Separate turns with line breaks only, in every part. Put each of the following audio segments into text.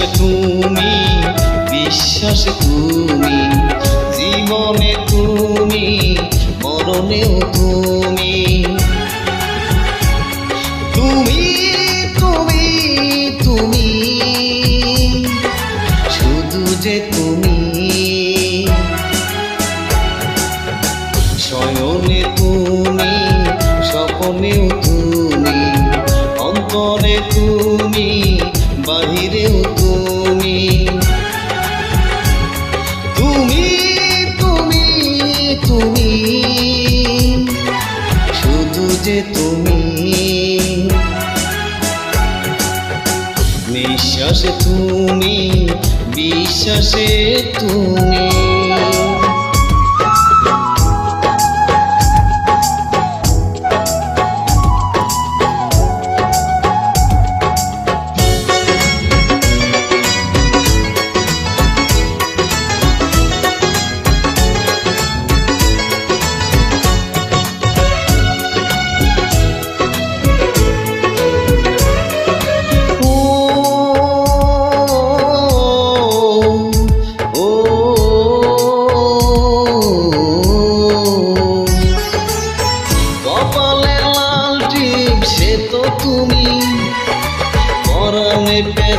নিঃশ্বাসে তুমি, বিশ্বাসে তুমি, জীবনে তুমি, মরণেও তুমি। তুমি তুমি তুমি, শুধু যে তুমি। শয়নে তুমি, স্বপনেও বাহিরেও তুমি। তুমি তুমি তুমি। শুধু যে তুমি। নিঃশ্বাসে তুমি বিশ্বাসে তুমি।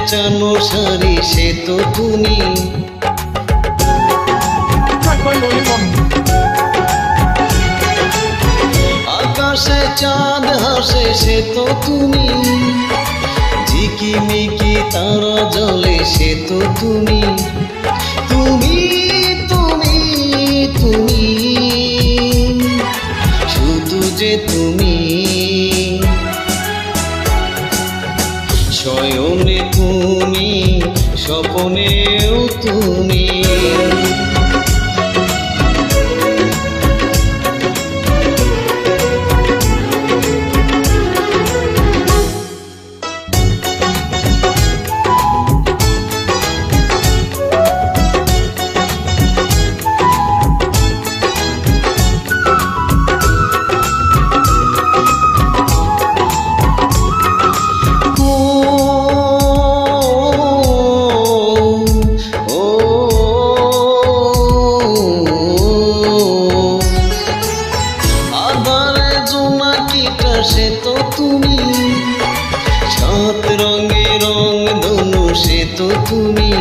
পরাণে সারি সে তো তুমি। আকাশে চাঁদ হাসে সে তো তুমি। ঝিকিমিকি তারা জলে সে তো তুমি। স্বপনেও তুমি সে তো তুমি। সাত রঙে রং ধনু সে তো তুমি।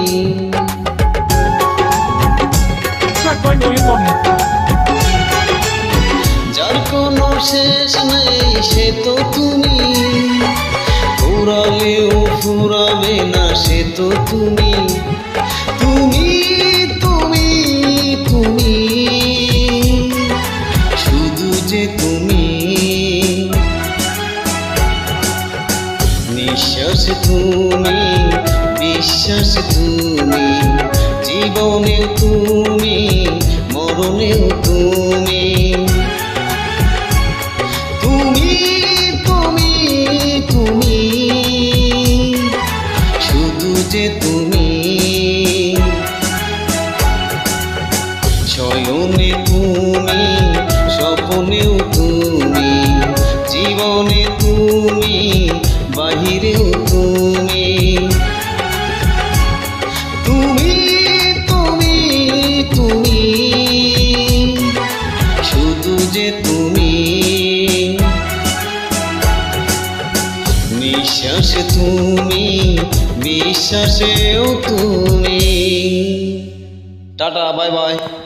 যার কোনো শেষ নেই সে তো তুমি। ফুরালেও ফুরাবে না সে তো তুমি। তুমি তুমি বিশ্বাস তুমি জীবনে তুমি, মরণেও তুমি। তুমি তুমি তুমি, শুধু যে তুমি। শয়নে তুমি, স্বপনেও তুমি, জীবনে তুমি নিঃশ্বাসে তুমি বিশ্বাসেও তুমি। Tata bye bye.